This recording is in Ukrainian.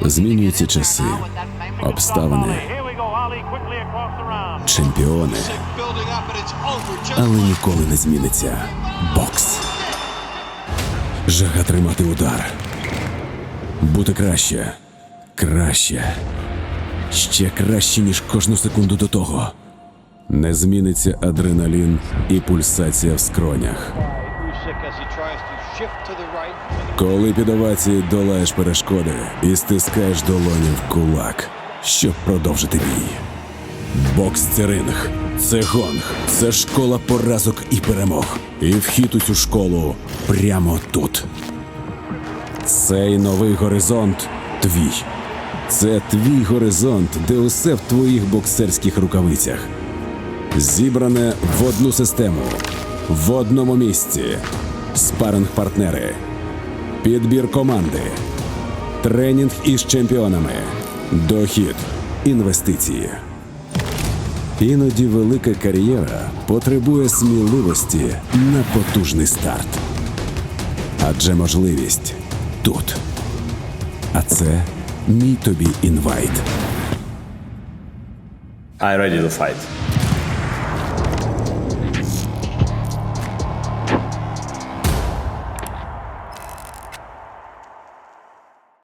Змінюються часи, обставини, чемпіони, але ніколи не зміниться. Бокс. Жага тримати удар. Бути краще. Краще. Ще краще, ніж кожну секунду до того. Не зміниться адреналін і пульсація в скронях. Коли під овації долаєш перешкоди і стискаєш долоні в кулак, щоб продовжити бій. Бокс це ринг, це гонг, це школа поразок і перемог. І вхід у цю школу прямо тут. Цей новий горизонт твій. Це твій горизонт, де усе в твоїх боксерських рукавицях. Зібране в одну систему, в одному місці. Спаринг-партнери, підбір команди, тренінг із чемпіонами, дохід, інвестиції. Іноді велика кар'єра потребує сміливості на потужний старт. Адже можливість тут. А це мій тобі інвайт. I ready to fight.